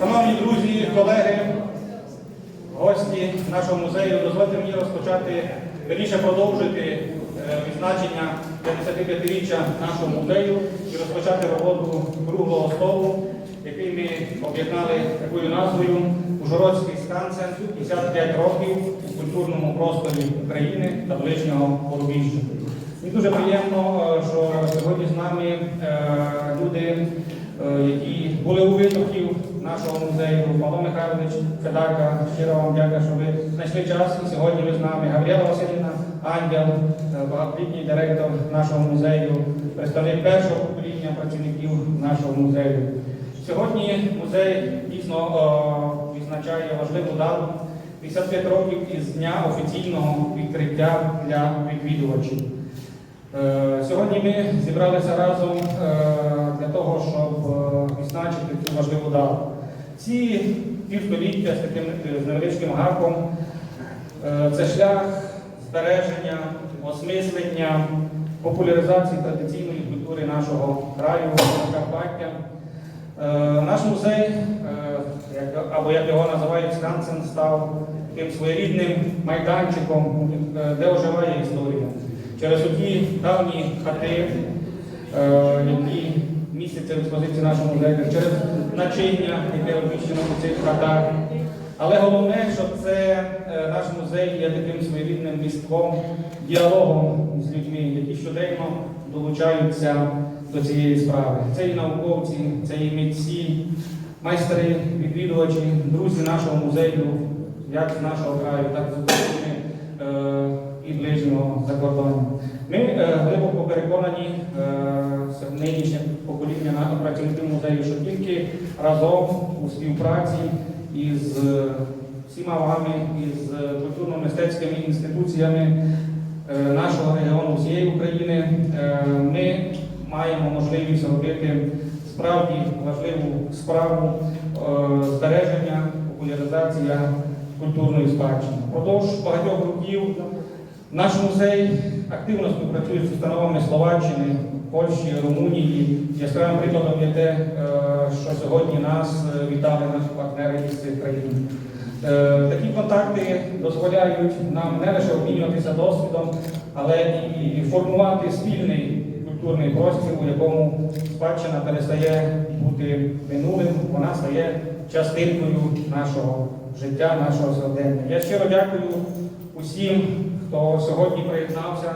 Шановні друзі, колеги, гості нашого музею, дозвольте мені розпочати, вірніше продовжити е, відзначення 55-річчя нашого музею і розпочати роботу круглого столу, який ми об'єднали такою назвою Ужгородський скансен 55 років у культурному просторі України та ближнього порубіжжя. Мені дуже приємно, е, що сьогодні з нами е, люди, які були у витоків нашого музею. Павло Михайлович Федака, щиро вам дякую, що ви знайшли час і сьогодні ви з нами. Гавріла Васильівна Андял, е, багаторітній директор нашого музею, представник першого покоління працівників нашого музею. Сьогодні музей дійсно е, відзначає важливу дату 55 років із дня офіційного відкриття для відвідувачів. Е, Сьогодні ми зібралися разом для того, щоб відзначити цю важливу дату. Ці півстоліття з таким е, з невеличким гаком е, це шлях збереження, осмислення, популяризації традиційної культури нашого краю, Закарпаття. Е, Наш музей, або як його називають Скансен, став таким своєрідним майданчиком, де оживає історія. Через ті давні хати, які містяться в експозиції нашого музею, через начиння, яке розміщено у цих хатах. Але головне, що це е, наш музей є таким своєрідним містком, діалогом з людьми, які щоденно долучаються до цієї справи. Це і науковці, це і митці, майстри, відвідувачі, друзі нашого музею, як з нашого краю, так і з України е, і ближнього закордоння. Ми е, глибоко переконані нинішнє покоління на- працівників музею, що тільки разом у співпраці із е, всіма вами, із е, культурно-мистецькими інституціями е, нашого регіону всієї України, ми маємо можливість робити справді важливу справу збереження, популяризація культурної спадщини. Продовж багатьох років наш музей активно співпрацює з установами Словаччини, Польщі, Румунії. Яскравим прикладом є те, е, що сьогодні нас е, вітали наші партнери із цих країн. Е, Такі контакти дозволяють нам не лише обмінюватися досвідом, але і формувати спільний культурний простір, у якому спадщина перестає бути минулим, вона стає частинкою нашого життя, нашого сьогодення. Я щиро дякую усім, хто сьогодні приєднався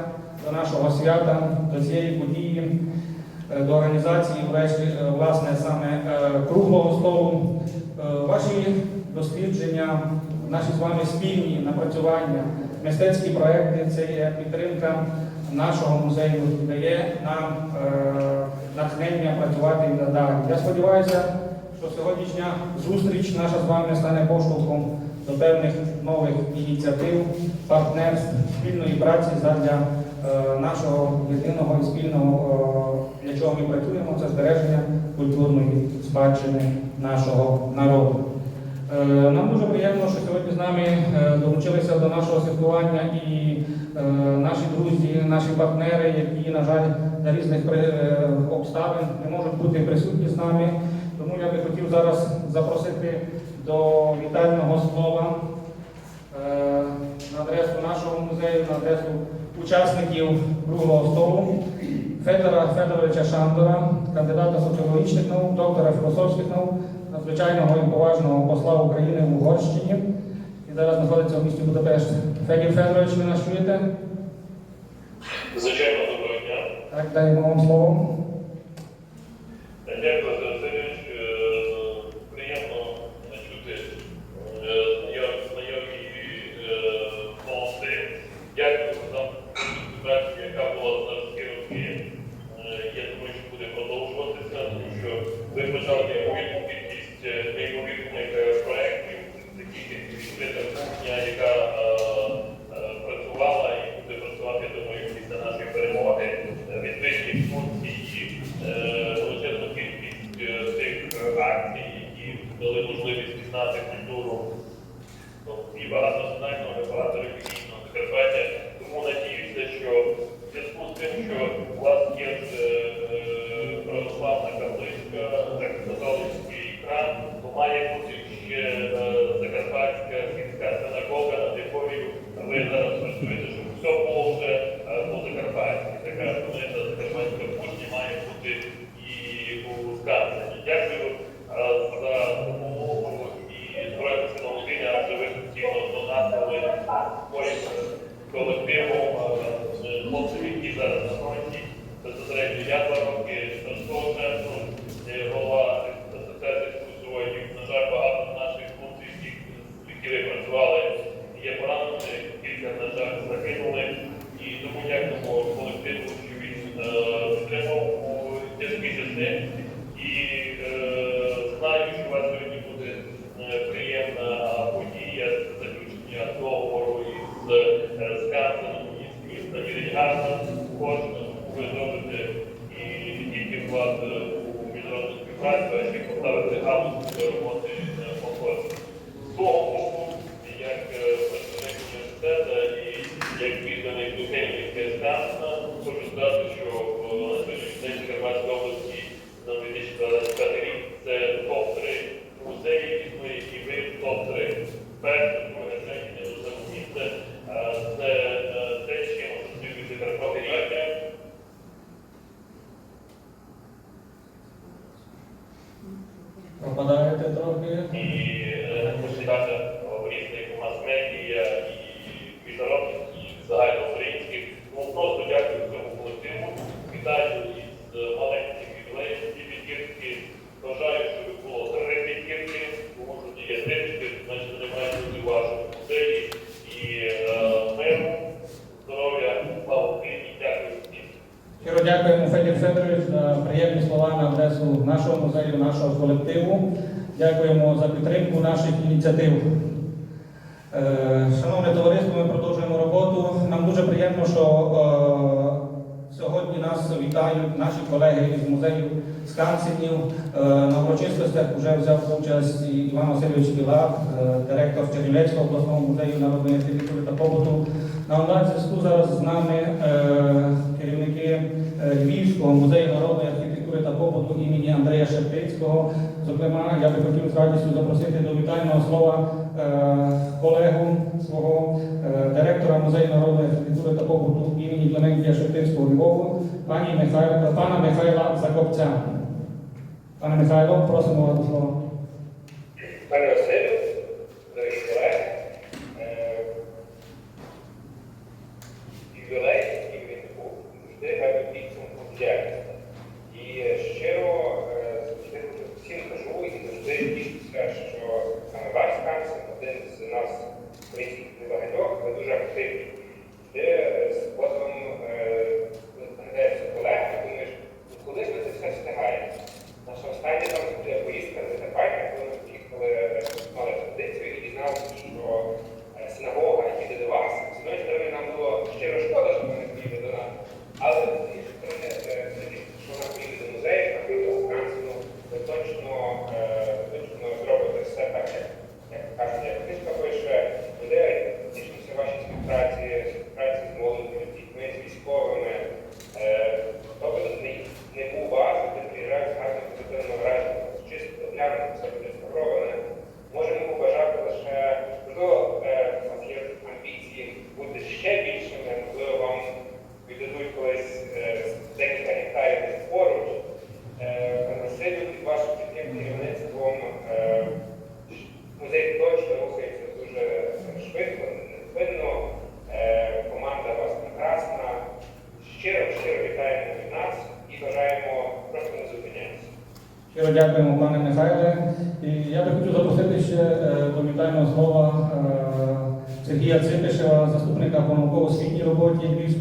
до нашого свята, до цієї події, е, до організації, врешті, е, власне, саме е, круглого столу. Ваші дослідження, наші з вами спільні напрацювання, мистецькі проекти це є підтримка нашого музею, дає нам натхнення працювати і надалі. Я сподіваюся, що сьогоднішня зустріч наша з вами стане поштовхом до певних нових ініціатив, партнерств, спільної праці задля е, нашого єдиного і спільного, е, для чого ми працюємо, це збереження культурної спадщини нашого народу. Е, Нам дуже приємно, що сьогодні з нами долучилися до нашого святкування і наші друзі, наші партнери, які, на жаль, за різних обставин не можуть бути присутні з нами. Тому я би хотів зараз запросити до вітального слова е, на адресу нашого музею, на адресу учасників круглого столу Федора Федоровича Шандора, кандидата соціологічних наук, доктора філософських наук, надзвичайного і поважного посла України в Угорщині. І зараз знаходиться в місті Будапешт. Федір Федорович, ви нас чуєте? Звичайно, доброго дня. Так, даємо вам слово. можливість пізнати культуру ну, і багатознаного, і багаторелігійного Закарпаття. Тому надіюся, що в зв'язку з тим, що у вас є е, православна капличка, так католицький храм, то має бути ще е, закарпатська сільська синагога, над якою ви зараз працюєте, щоб все було вже е, по Закарпатській. Така закарпатська кухня має бути і у Дякую. було додати поїзд колективом з хлопців, які зараз на фронті. Безпосередньо я два роки з Донського центру дякуємо Федір Федорович за приємні слова на адресу нашого музею, нашого колективу. Дякуємо за підтримку наших ініціатив. Е, шановне товариство, ми продовжуємо роботу. Нам дуже приємно, що е, сьогодні нас вітають наші колеги із музею канцелів е, на урочистостях вже взяв участь Іван Васильович Кіла, е, директор Чернівецького обласного музею народної архітектури та побуту. На зв'язку зараз з нами е, керівники Львівського музею народної архітектури та побуту імені Андрія Шептицького. Зокрема, я би хотів з радістю запросити до вітального слова колегу свого директора музею народної архітектури та побуту імені Клементія Шептицького Львову, пані Михайла пана Михайла Закопця. Пане Михайло, просимо вас до слова. Пане Василю, дорогі колеги, е, ювілей, який він був, завжди гарний підсумку діяльності. І щиро е, всім кажу і завжди тішуся, що саме ваш Хансен, один з нас, українських небагатьох, ви дуже активні. Де е, з кодом знаходяться колеги, думаєш, ну, коли ви це все встигаєте? só está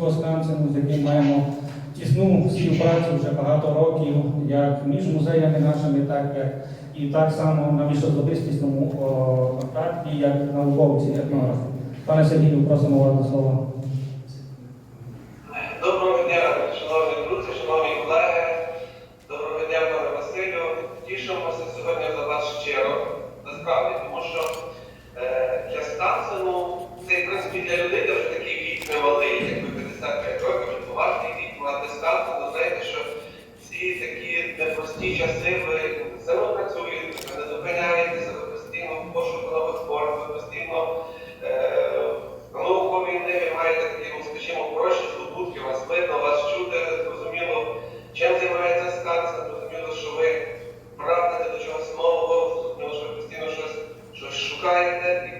Гостанцем, з яким маємо тісну співпрацю вже багато років, як між музеями нашими, так як і так само на вищозводистісному контакті, як науковці, етнографи. Пане Сергію, просимо вас до слова.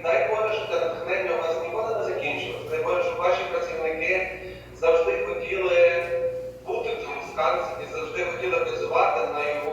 дай Боже, що це натхнення у вас ніколи не закінчилося. Дай Боже, що ваші працівники завжди хотіли бути в цьому скансі і завжди хотіли працювати на його.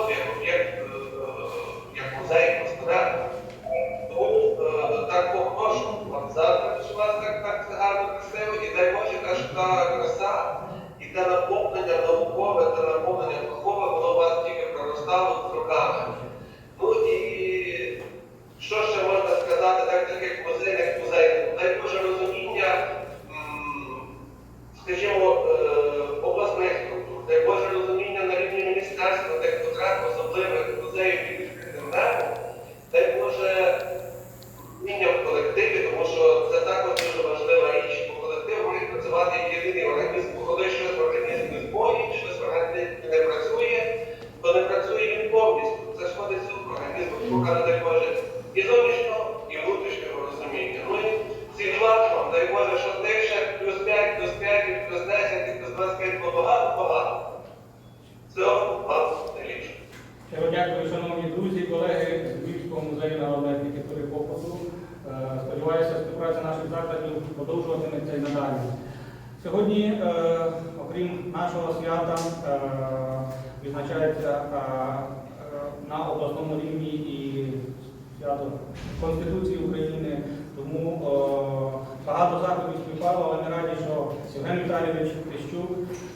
Конституції України. Тому е, багато заходів співпало, але ми раді, що Євген Віталійович Тищук,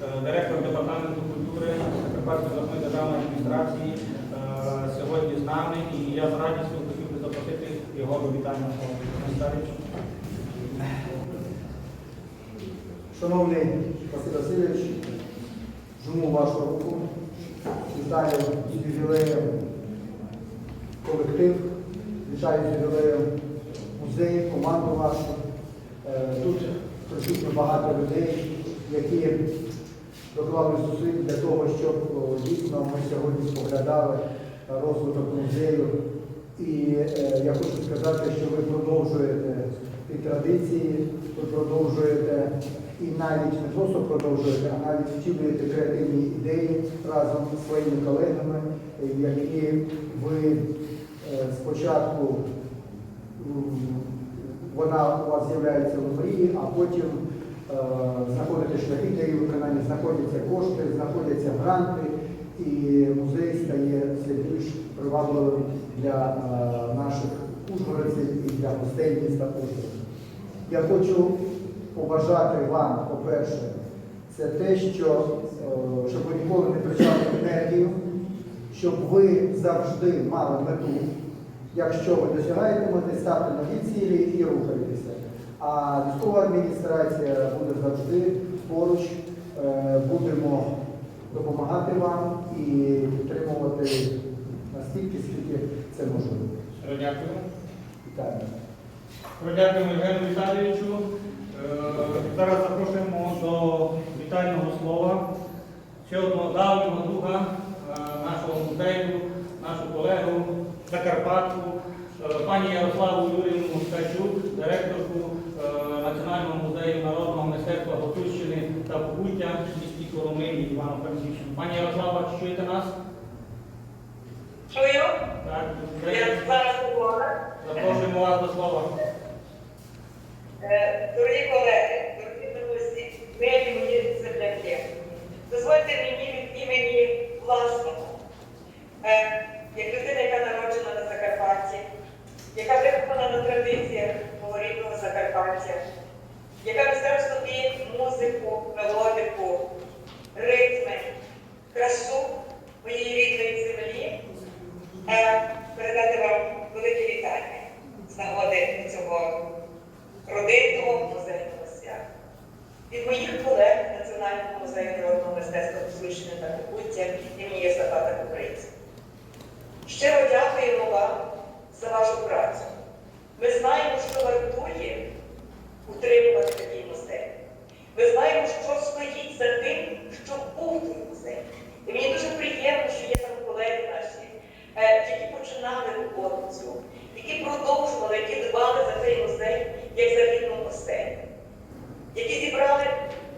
е, директор департаменту культури Закарпатської обласної державної адміністрації, е, сьогодні з нами, і я з радістю хотів би запросити його до вітання. Шановний Василь Васильович, жму вашу руку, вітаю з ювілеєм колектив, вітаю з ювілеєм музей, команду вашу. Е, Тут присутні багато людей, які доклали зусиль для того, щоб дійсно ми сьогодні споглядали розвиток музею. І е, я хочу сказати, що ви продовжуєте ті традиції, продовжуєте і навіть не просто продовжуєте, а навіть втілюєте креативні ідеї разом зі своїми колегами, які ви спочатку вона у вас з'являється в мрії, а потім е, знаходите шляхи для її виконання, знаходяться кошти, знаходяться гранти, і музей стає все більш привабливим для е, наших ужгородців і для гостей міста Ужгород. Я хочу побажати вам, по-перше, це те, що, е, щоб ви ніколи не втрачали енергію, щоб ви завжди мали мету. Якщо ви досягаєте мети, ставте нові цілі і рухайтеся. А військова адміністрація буде завжди поруч, е, будемо допомагати вам і підтримувати настільки, скільки це можливо. Дякую. Вітаю. Дякуємо Євгену Віталійовичу. Е, Зараз запрошуємо до вітального слова ще одного давнього друга е, нашого музею, нашу колегу Закарпатку, е, пані Ярославу Юрівну Ткачук, директорку е, Національного музею народного мистецтва Готущини та Покуття в місті Коломиї Івано-Франківщини. Пані Ярослава, чуєте нас? Чую, Так, я зараз говорю. запрошуємо вас до слова. Е, Дорогі колеги, дорогі друзі, милі мої земляки, дозвольте мені від імені власного, е, як людина, яка народжена на Закарпатті, яка вихована на традиціях мого рідного Закарпаття, яка несе в собі музику, мелодику, ритми, красу моєї рідної землі, е, передати вам велике вітання з цього родинного музейного свята. Від моїх колег Національного музею народного мистецтва Гуцульщини та Покуття імені Єсафата Купринського. Щиро дякуємо вам за вашу працю, Ми знаємо, що вартує утримувати такий музей. Ми знаємо, що стоїть за тим, щоб був той музей. І мені дуже приємно, що є там колеги наші, е, які починали роботу цю, які продовжували, які дбали за цей музей, як за рідну постель, які зібрали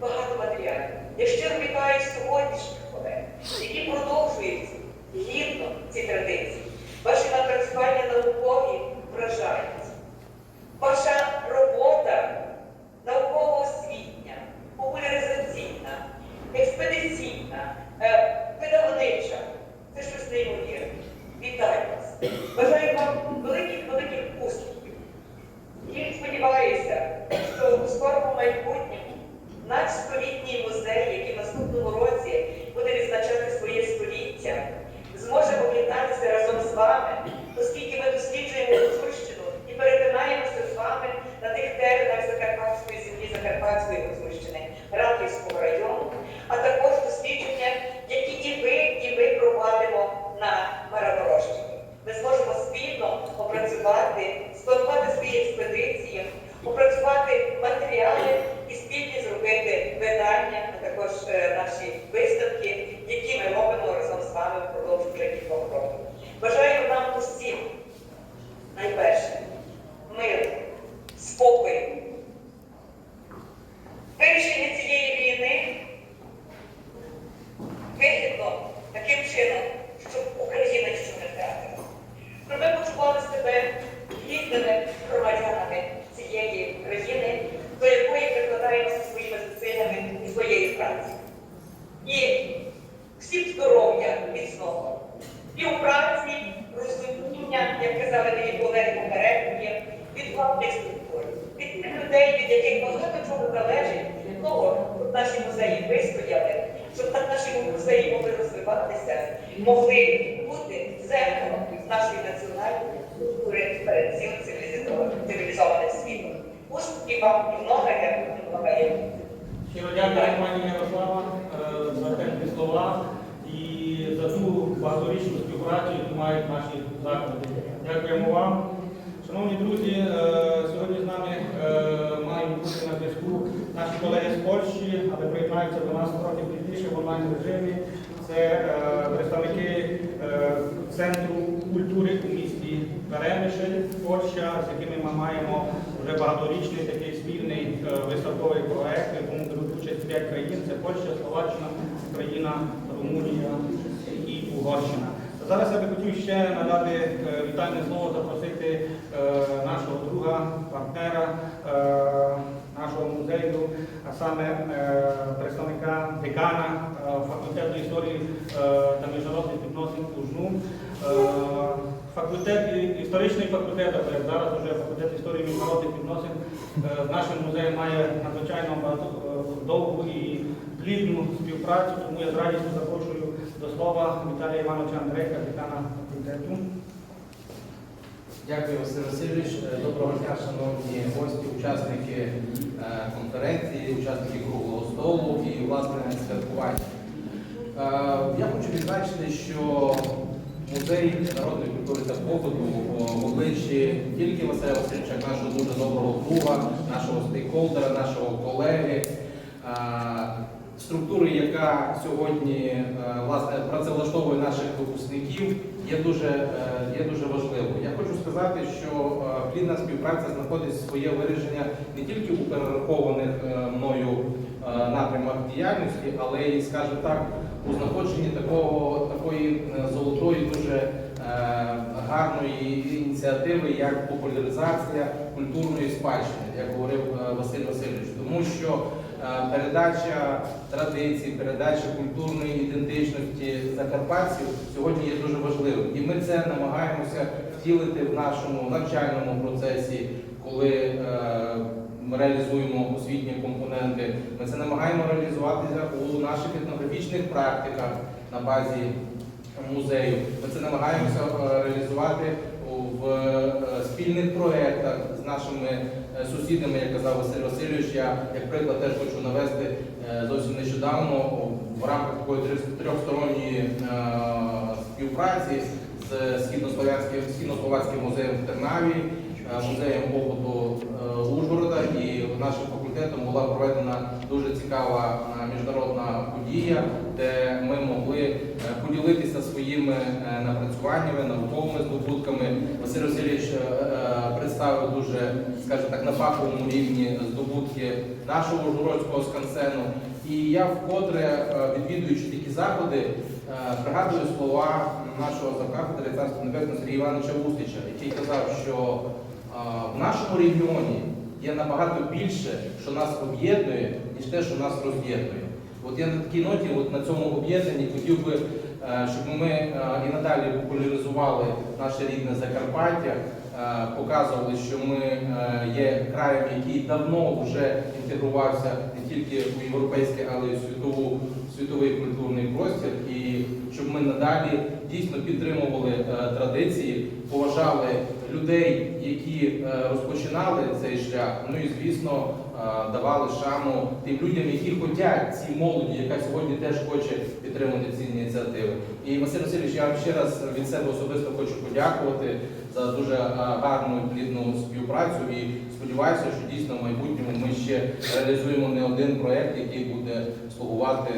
багато матеріалів. Я щиро вітаю сьогоднішніх колег, які продовжують гідно ці традиції. Ваші напрацювання наукові вражають. Співпрацю, яку мають наші заклади. Дякуємо вам. Шановні друзі, е, сьогодні з нами е, мають бути на зв'язку наші колеги з Польщі, але приєднаються до нас трохи пізніше в онлайн режимі. Це е, представники Центру культури у місті Перемишль, Польща, з якими ми маємо вже багаторічний такий спільний виставковий проект, якому беруть участь п'ять країн: це Польща, Словаччина, Україна, Румунія і Угорщина. Зараз я би хотів ще надати е, вітальне слово, запросити е, нашого друга, партнера е, нашого музею, а саме представника декана факультету історії та міжнародних відносин УЖНУ. Е, Факультет, історичний факультет, але зараз вже факультет історії міжнародних відносин з нашим музеєм має надзвичайно довгу і плідну співпрацю, тому я з радістю запрошую до слова Віталія Івановича Андрейка, декана факультету. Дякую, Василь Васильович. Е, Доброго дня, шановні гості, учасники е, конференції, учасники круглого столу і власне святкування. Е, Я хочу відзначити, що музей народної культури та побуту в обличчі тільки Василя Васильовича, нашого дуже доброго друга, нашого стейкхолдера, нашого колеги. Структури, яка сьогодні е, власне працевлаштовує наших випускників, є дуже, е, є дуже важливою. Я хочу сказати, що е, плідна співпраця знаходить своє вирішення не тільки у перерахованих мною напрямах діяльності, але й, скажімо так, у знаходженні такого, такої золотої, дуже гарної ініціативи, як популяризація культурної спадщини, як говорив Василь Васильович, тому що передача традицій, передача культурної ідентичності закарпатців сьогодні є дуже важливим. І ми це намагаємося втілити в нашому навчальному процесі, коли е, ми реалізуємо освітні компоненти. Ми це намагаємо реалізуватися у наших етнографічних практиках на базі музею. Ми це намагаємося е, реалізувати в е, спільних проєктах з нашими е, сусідами, як казав Василь Васильович. Я, як приклад, теж хочу навести е, зовсім нещодавно в рамках такої трьохсторонньої е, співпраці з східнослов'янським східнословацьким музеєм в Тернаві. е, музеєм побуту е, Ужгорода і нашим факультетом була проведена дуже цікава е, міжнародна подія, де ми могли е, поділитися своїми е, напрацюваннями, науковими здобутками. Василь Васильович е, е, представив дуже, скажімо так, на фаховому рівні здобутки нашого Ужгородського скансену. І я вкотре, відвідуючи такі заходи, пригадую слова нашого завкафедри царства небесного Сергія Івановича Устича, який казав, що в нашому регіоні є набагато більше, що нас об'єднує, ніж те, що нас роз'єднує. От я на такій ноті, от на цьому об'єднанні хотів би, щоб ми е, і надалі популяризували наше рідне Закарпаття, е, показували, що ми е, є краєм, який давно вже інтегрувався не тільки у європейський, але й у світову, світовий культурний простір, і щоб ми надалі дійсно підтримували е, традиції, поважали людей, які е, розпочинали цей шлях. Ну і звісно е, давали шану тим людям, які хочуть цій молоді, яка сьогодні теж хоче підтримувати ці ініціативи. І Василь Васильович, я вам ще раз від себе особисто хочу подякувати за дуже е, гарну і плідну співпрацю і сподіваюся, що дійсно в майбутньому ми ще реалізуємо не один проект, який буде слугувати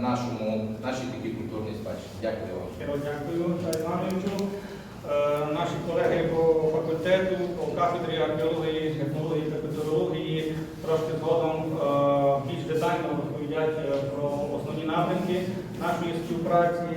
нашому нашій такій культурній спадщині. Дякую вам. Дякую Наші колеги по факультету, по кафедрі археології, технології та культурології трошки згодом е, більш детально розповідять е, про основні напрямки нашої співпраці.